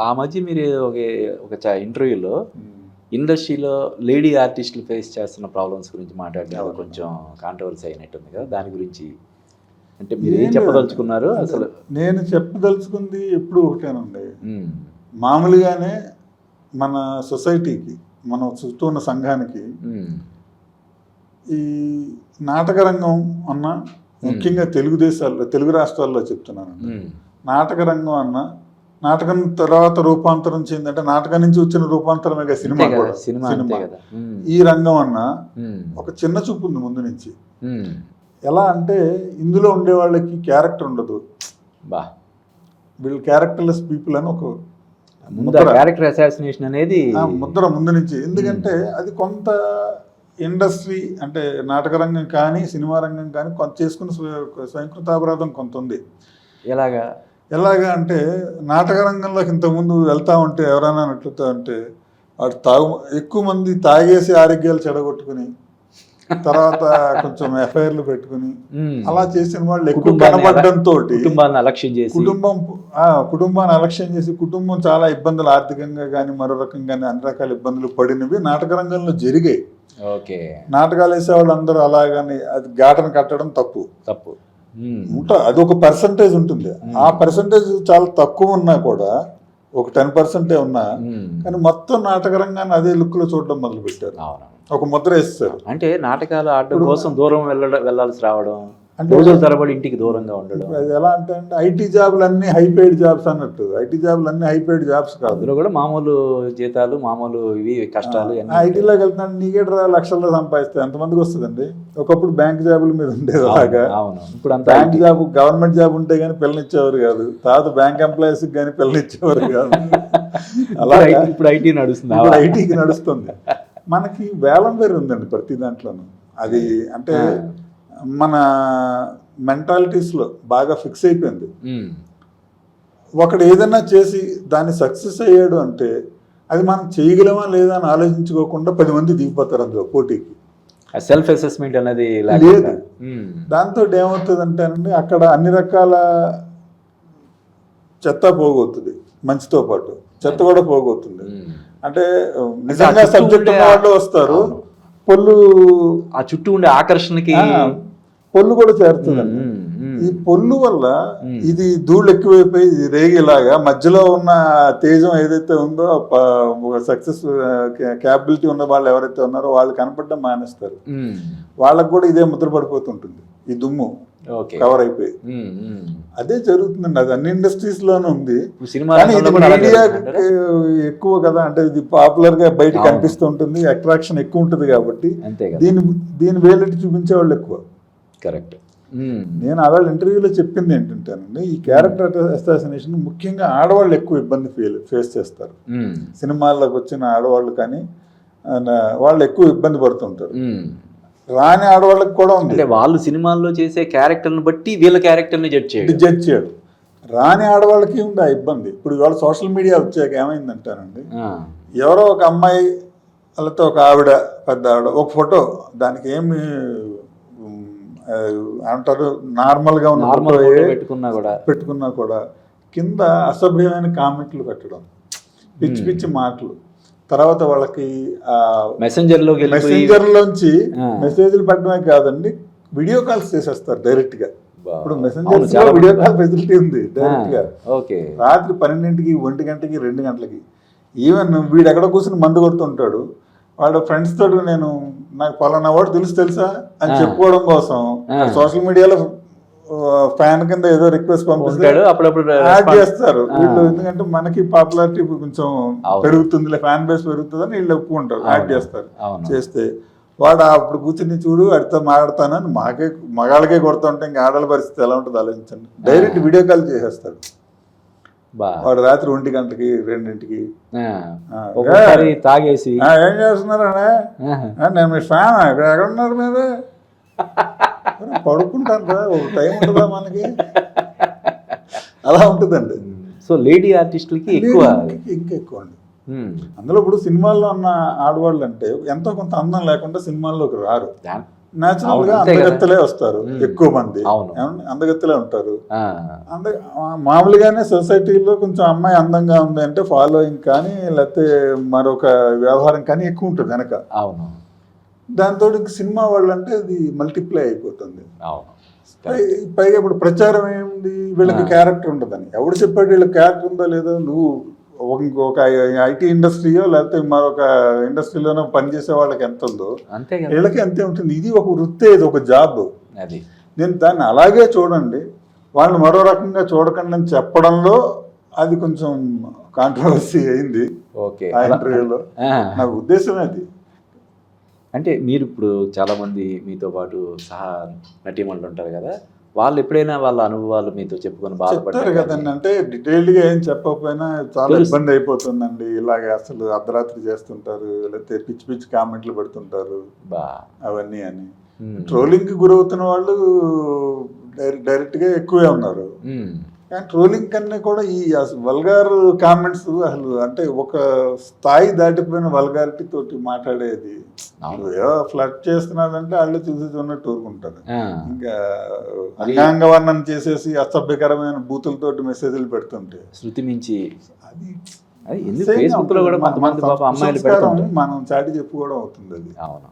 ఆ మధ్య మీరు ఒక ఒక ఇంటర్వ్యూలో ఇండస్ట్రీలో లేడీ ఆర్టిస్టులు ఫేస్ చేస్తున్న ప్రాబ్లమ్స్ గురించి మాట్లాడిన కొంచెం కాంట్రవర్సీ అయినట్టుంది కదా. దాని గురించి అంటే మీరు ఏం చెప్పదలుచుకున్నారు. అసలు? నేను చెప్పదలుచుకుంది ఎప్పుడు ఒకటేనండి. మామూలుగానే మన సొసైటీకి మన చుట్టూ ఉన్న సంఘానికి ఈ నాటక రంగం అన్న ముఖ్యంగా తెలుగు దేశాల్లో తెలుగు రాష్ట్రాల్లో చెప్తున్నాను నాటక రంగం అన్న నాటకం తర్వాత రూపాంతరం చెందంటే నాటకం నుంచి వచ్చిన రూపాంతరమే కదా సినిమా సినిమా ఈ రంగం అన్న ఒక చిన్న చూపు ఉంది ముందు నుంచి. ఎలా అంటే ఇందులో ఉండే వాళ్ళకి క్యారెక్టర్ ఉండదు. బా. వీళ్ళు క్యారెక్టర్లెస్ పీపుల్ అని ఒక. క్యారెక్టర్ అసాసినేషన్ అనేది ముద్ర ముందు నుంచి. ఎందుకంటే అది కొంత ఇండస్ట్రీ అంటే నాటక రంగం కానీ సినిమా రంగం కానీ కొంత చేసుకున్న స్వ- స్వయంకృతాపరాధం కొంత ఉంది. ఎలాగా? ఎలాగా అంటే నాటక రంగంలోకి ఇంతకుముందు వెళ్తా ఉంటే ఎవరైనా అట్లుతా ఉంటే వాడు తాగు ఎక్కువ మంది తాగేసి ఆరోగ్యాలు చెడగొట్టుకుని తర్వాత కొంచెం ఎఫ్ఐఆర్లు పెట్టుకుని అలా చేసిన వాళ్ళు ఎక్కువ కనబడడంతో కుటుంబం ఆ, కుటుంబాన్ని అలక్ష్యం చేసి కుటుంబం చాలా ఇబ్బందులు ఆర్థికంగా కానీ మరో రకంగా కానీ అన్ని రకాల ఇబ్బందులు పడినవి నాటక రంగంలో జరిగాయి. ఓకే. నాటకాలు వేసే వాళ్ళందరూ అలాగని అది ఘాటను కట్టడం తప్పు. తప్పు. ఉంటా అది ఒక పర్సంటేజ్ ఉంటుంది. ఆ పర్సంటేజ్ చాలా తక్కువ ఉన్నా కూడా ఒక టెన్ పర్సెంటే ఉన్నా ఉమ్, కానీ మొత్తం నాటక రంగాన్ని అదే లుక్లో చూడడం మొదలు పెట్టారు ఒక ముద్ర వేస్తారు అంటే నాటకాలు ఆడడం కోసం దూరం వెళ్ళడం వెళ్ళాల్సి రావడం అంటే- రోజుల తరబడి ఇంటికి దూరంగా ఉండడం. ఎలా అంటే ఐటీ జాబులు అన్ని హైపెయిడ్ జాబ్స్ అన్నట్టు. ఐటీ జాబులు అన్ని హైపెయిడ్ జాబ్స్ కాదు. అందులో కూడా మామూలు జీతాలు మామూలు ఇవి కష్టాలు ఐటీలోకి వెళ్తున్నాడు నీకేట్రా లక్షల్లో సంపాదిస్తే ఎంతమందికి వస్తుందండి? ఒకప్పుడు బ్యాంక్ జాబుల మీద ఉండేది అలాగా అవును. ఇప్పుడు అంతా బ్యాంక్ జాబ్ గవర్నమెంట్ జాబ్ ఉంటే కానీ పిల్లనిచ్చేవారు కాదు. తర్వాత బ్యాంక్ ఎంప్లాయీస్ కానీ పిల్లనిచ్చేవారు కాదు. ఐటీ- ఇప్పుడు ఐటీ నడుస్తుంది. ఇప్పుడు ఐటీకి నడుస్తుంది. మనకి వేలం వేరు ఉందండి ప్రతి దాంట్లోనూ. అది అంటే మన మెంటాలిటీస్లో బాగా ఫిక్స్ అయిపోయింది. ఒకడు ఏదైనా చేసి దాన్ని సక్సెస్ అయ్యాడు అంటే అది మనం చేయగలమా లేదా అని ఆలోచించుకోకుండా పది మంది దిగిపోతారు అందులో పోటీకి. సెల్ఫ్ అసెస్మెంట్ అనేది లేదు. దాంతో ఏమవుతుంది అంటే అక్కడ అన్ని రకాల చెత్త పోగొతుంది మంచితో పాటు. చెత్త కూడా పోగొతుంది. అంటే నిజంగా సబ్జెక్ట్ వాళ్ళు వస్తారు. పొల్లు ఆ చుట్టూ ఉండే ఆకర్షణకి పొల్లు కూడా చేరుతుందండి. ఉమ్, ఈ పొల్లు వల్ల. ఇది ధూళి ఎక్కువైపోయి రేగిలాగా మధ్యలో ఉన్న తేజం ఏదైతే ఉందో సక్సెస్ క్యాపబిలిటీ ఉన్న వాళ్ళు ఎవరైతే ఉన్నారో వాళ్ళు కనపడడం మానేస్తారు. వాళ్ళకు కూడా ఇదే ముద్ర పడిపోతుంటుంది ఈ దుమ్ము. కవర్ అయిపోయి. అదే జరుగుతుందండి. అది అన్ని ఇండస్ట్రీస్లోనే ఉంది సినిమా కానీ ఇది మీడియా? ఎక్కువ కదా అంటే ఇది పాపులర్గా బయట. కనిపిస్తూ ఉంటుంది అట్రాక్షన్ ఎక్కువ ఉంటుంది కాబట్టి దీని దీని వేలెట్టి చూపించే వాళ్ళు ఎక్కువ. కరెక్ట్. నేను ఆవేళ ఇంటర్వ్యూలో చెప్పింది ఏంటంటేనండి ఈ క్యారెక్టర్ అసాసినేషన్ ముఖ్యంగా ఆడవాళ్ళు ఎక్కువ ఇబ్బంది ఫీల్ ఫేస్ చేస్తారు. సినిమాల్లోకి వచ్చిన ఆడవాళ్ళు కానీ వాళ్ళు ఎక్కువ ఇబ్బంది పడుతుంటారు. రాని ఆడవాళ్ళకి కూడా ఉంది. అంటే వాళ్ళు సినిమాల్లో చేసే క్యారెక్టర్ని బట్టి వీళ్ళ క్యారెక్టర్ని జడ్జ్ చేయడం. జడ్జ్ చేయడు. రాని ఆడవాళ్ళకి ఉంది ఆ ఇబ్బంది? ఇప్పుడు ఇవాళ సోషల్ మీడియా వచ్చాక ఏమైందంటారండి? ఎవరో ఒక అమ్మాయి వాళ్ళతో ఒక ఆవిడ పెద్ద ఆవిడ ఒక ఫోటో దానికి ఏమి అంటారు నార్మల్గా ఉన్న పెట్టుకున్నా కూడా. పెట్టుకున్నా కూడా కింద అసభ్యమైన కామెంట్లు పెట్టడం. పిచ్చి పిచ్చి మాటలు. తర్వాత వాళ్ళకి ఆ మెసెంజర్లోకి వెళ్ళిపోయి మెసెంజర్ లోంచి ఆ. మెసేజ్లు పెట్టడమే కాదండి వీడియో కాల్స్ చేసేస్తారు డైరెక్ట్గా. ఇప్పుడు మెసెంజర్ చాలా వీడియో. కాల్ ఫెసిలిటీ ఉంది డైరెక్ట్గా ఆ, ఓకే రాత్రి పన్నెండింటికి ఒంటి గంటకి రెండు గంటలకి ఈవెన్ వీడు ఎక్కడ కూర్చుని మందు కొడుతుంటాడు వాడు ఫ్రెండ్స్ తోటి నేను నాకు పలానా వాడు తెలుసు తెలుసా అని. చెప్పుకోవడం కోసం. సోషల్ మీడియాలో ఫ్యాన్ కింద ఏదో రిక్వెస్ట్ పంపిస్తే ఉంటాడు అప్పుడప్పుడు యాడ్ చేస్తారు. వీళ్ళు ఎందుకంటే మనకి పాపులారిటీ కొంచెం. పెరుగుతుంది ఫ్యాన్ బేస్ పెరుగుతుందని వీళ్ళు ఒప్పుకుంటారు యాడ్. చేస్తారు. చేస్తే వాడు అప్పుడు కూర్చుని చూడు వాడితో మాట్లాడతానని మాకే మగాళ్ళకే కొడుతుంటే ఇంకా ఆడల పరిస్థితి ఎలా ఉంటుంది ఆలోచించండి. డైరెక్ట్ వీడియో కాల్ చేసేస్తాడు వాడు రాత్రి ఒంటి గంటకి రెండింటికి. తాగేసి. "ఆ, ఏం చేస్తున్నారనే ఆహా. నేను మీ ఫ్యాన్ ఇక్కడ ఎక్కడ ఉన్నారు మీరు? పడుకుంటాను రా ఒక టైం ఉంటుందా మనకి. అలా ఉంటుందండి. సో లేడీ ఆర్టిస్టులకి ఎక్కువ ఇంకా- ఎక్కువ అండి. అందులో ఇప్పుడు సినిమాల్లో ఉన్న ఆడవాళ్ళు అంటే ఎంతో కొంత అందం లేకుండా సినిమాల్లోకి రారు. న్యాచురల్గా. అందగత్తలే వస్తారు. ఎక్కువ మంది? అందగత్తలే ఉంటారు. అంద మామూలుగానే సొసైటీలో కొంచెం అమ్మాయి అందంగా ఉంది అంటే ఫాలోయింగ్ కానీ లేకపోతే మరొక వ్యవహారం కానీ ఎక్కువ ఉంటుంది వెనక. అవును. దాంతో సినిమా వాళ్ళు అంటే అది మల్టిప్లై అయిపోతుంది. పైగా ఇప్పుడు ప్రచారం ఏముంది? వీళ్ళకి. క్యారెక్టర్ ఉండదని. ఎవడు చెప్పాడు వీళ్ళకి క్యారెక్టర్ ఉందో లేదో నువ్వు ఒక- ఇంకొక ఐటీ ఇండస్ట్రీయో లేకపోతే మరొక ఇండస్ట్రీలోనో పనిచేసే వాళ్ళకి ఎంత ఉందో వీళ్ళకి అంతే ఉంటుంది? ఇది ఒక వృత్తే ఇది ఒక జాబ్ అది. నేను దాన్ని అలాగే చూడండి. వాళ్ళు మరో రకంగా చూడకండి అని చెప్పడంలో అది కొంచెం కాంట్రవర్సీ అయింది. ఓకే. ఆ ఇంటర్వ్యూలో ఆ, నా ఉద్దేశమే అది. అంటే మీరు ఇప్పుడు చాలామంది మీతో పాటు సహా నటీమణులు ఉంటారు కదా వాళ్ళు ఎప్పుడైనా వాళ్ళ అనుభవాలు మీతో చెప్పుకొని చెప్తారు బాధపడ్డారు కదండి. అంటే డీటెయిల్డ్గా ఏం చెప్పకపోయినా చాలా. ఇబ్బంది అయిపోతుందండి. ఇలాగే అసలు అర్ధరాత్రి చేస్తుంటారు లేకపోతే పిచ్చి పిచ్చి కామెంట్లు పెడుతుంటారు బా. అవన్నీ అని. ఉమ్. ట్రోలింగ్కి గురవుతున్న వాళ్ళు డైరెక్ట్గా ఎక్కువే ఉన్నారు. కానీ ట్రోలింగ్ కన్నా కూడా ఈ వల్గార్ కామెంట్స్ అసలు అంటే ఒక స్థాయి దాటిపోయిన వల్గారిటీ తోటి మాట్లాడేది. ఫ్లడ్ చేస్తున్నాడంటే వాళ్ళు చూసి చూన్నట్టు ఊరుకుంటారు ఇంకా అంగాంగ వర్ణన చేసేసి అసభ్యకరమైన బూతులతోటి మెసేజ్లు పెడుతుంటే. శృతి మించి. అది ఫేస్బుక్లో కూడా మన- కొంతమంది అమ్మాయిలు చాటి చెప్పుకోవడం అవుతుంది అది అవును